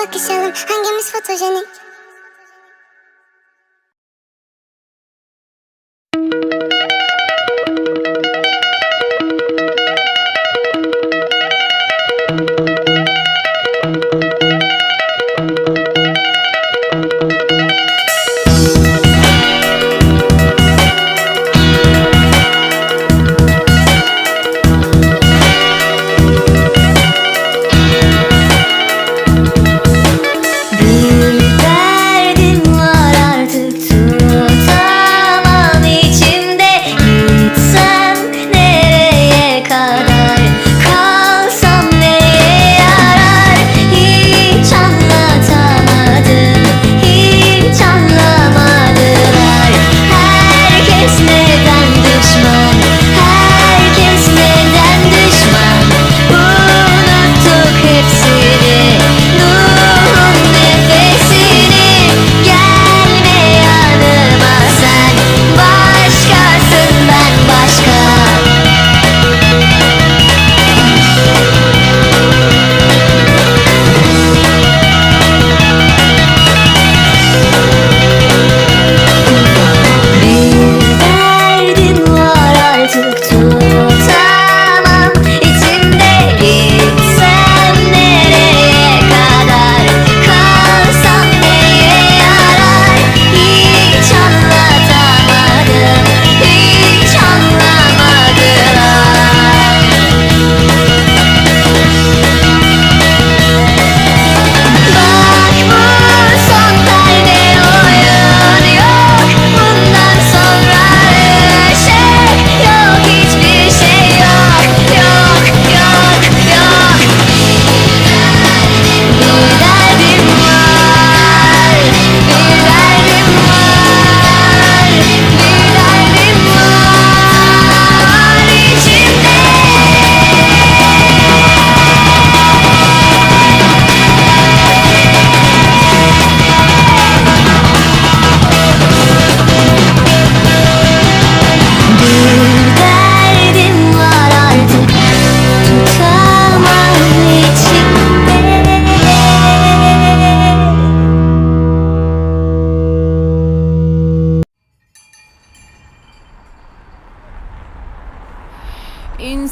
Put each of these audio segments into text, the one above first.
Bakışalım Hangimiz fotojenik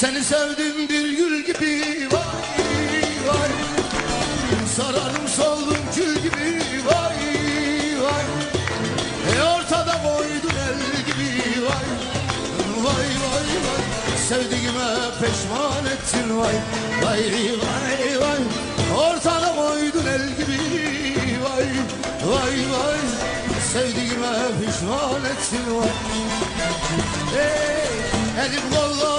Seni sevdim bir gül gibi vay vay. Sararım soldum kül gibi vay vay. E Ortada koydun el gibi vay. Vay vay vay. Sevdiğime peşman ettin vay. Vay vay vay. Ortada koydun el gibi vay. Vay vay. Sevdiğime pişman ettin vay. Hey, elim kollarım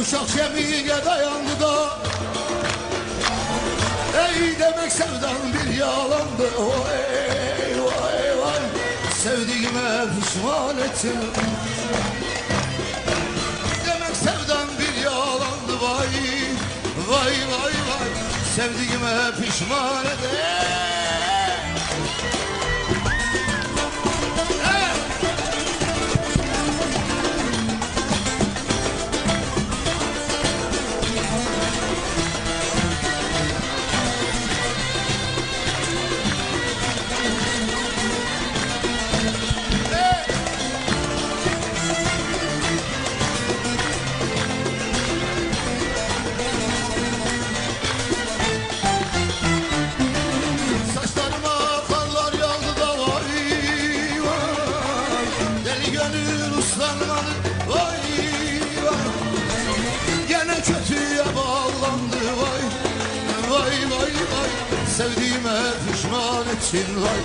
Uşak şemiye dayandı da? Ey demek sevdan bir yalandı. Vay vay vay Sevdiğime pişman ettim. Demek sevdan bir yalandı. Vay vay vay vay. Sevdiğime pişman ettim. için lay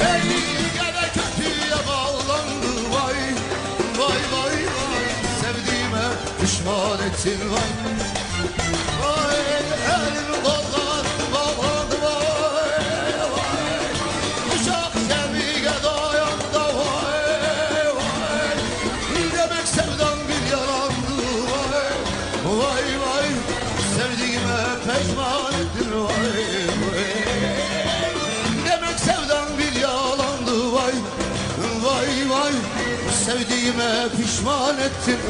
Elini gene kötüye bağlandı vay. Vay vay vay. Sevdiğime pişman ettin vay. pişman ettin